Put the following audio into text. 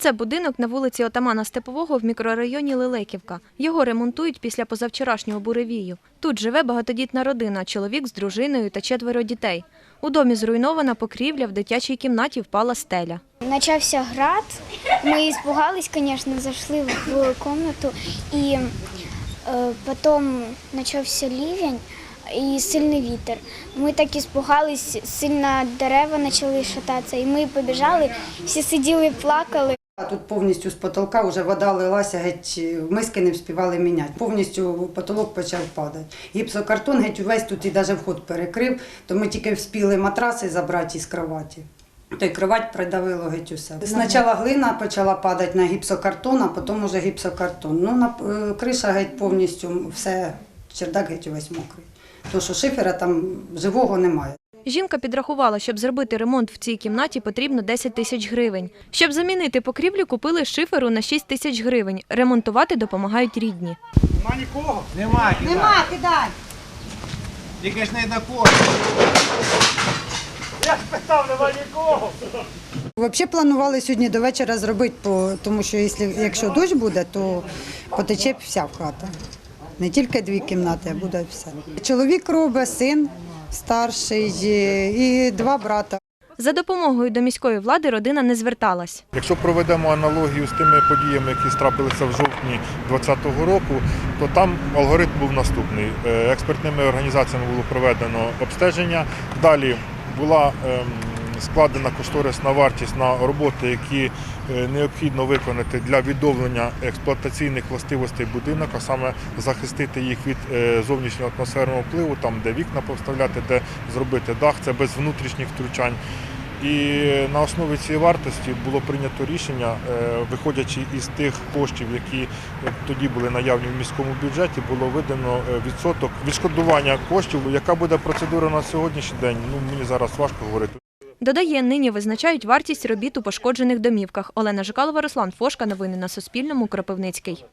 Це будинок на вулиці Отамана Степового в мікрорайоні Лелеківка. Його ремонтують після позавчорашнього буревію. Тут живе багатодітна родина, чоловік з дружиною та четверо дітей. У домі зруйнована покрівля, в дитячій кімнаті впала стеля. Начався град. Ми испугались, конечно, зашли в комнату, і е, потім почався ливень і сильний вітер. Ми так іспугались, сильно дерева почали шататися, і ми побіжали, всі сиділи, плакали. А тут повністю з потолка вже вода лилася, геть миски не встигали міняти. Повністю потолок почав падати. Гіпсокартон геть увесь тут і навіть вход перекрив, то ми тільки вспіли матраси забрати із кроваті. То й кровать придавило геть усе. Спочатку глина почала падати на гіпсокартон, а потім уже гіпсокартон. Ну, на, е, криша геть повністю все, чердак геть увесь мокрий. Тому що шифера там живого немає. Жінка підрахувала, щоб зробити ремонт в цій кімнаті, потрібно 10 тисяч гривень. Щоб замінити покрівлю, купили шиферу на 6 тисяч гривень. Ремонтувати допомагають рідні. Нема нікого? Нема, кидай. Нема, кидай. Тільки ж не на кошти. Я ж питав, нема нікого. Взагалі планували сьогодні до вечора зробити, тому що якщо, якщо дощ буде, то потече вся в хата. Не тільки дві кімнати, а буде все. Чоловік робить, син старший е, і два брата. За допомогою до міської влади родина не зверталась. Якщо проведемо аналогію з тими подіями, які трапилися в жовтні 2020 року, то там алгоритм був наступний. Е, Експертними організаціями було проведено обстеження. Далі була ем, складена кошторисна вартість на роботи, які е, необхідно виконати для відновлення експлуатаційних властивостей будинок, а саме захистити їх від е, зовнішнього атмосферного впливу, там де вікна поставляти, де зробити дах, це без внутрішніх втручань. І на основі цієї вартості було прийнято рішення, е, виходячи із тих коштів, які тоді були наявні в міському бюджеті, було видано відсоток відшкодування коштів. Яка буде процедура на сьогоднішній день? Ну мені зараз важко говорити. Додає, нині визначають вартість робіт у пошкоджених домівках. Олена Жикалова, Руслан Фошка. Новини на Суспільному. Кропивницький.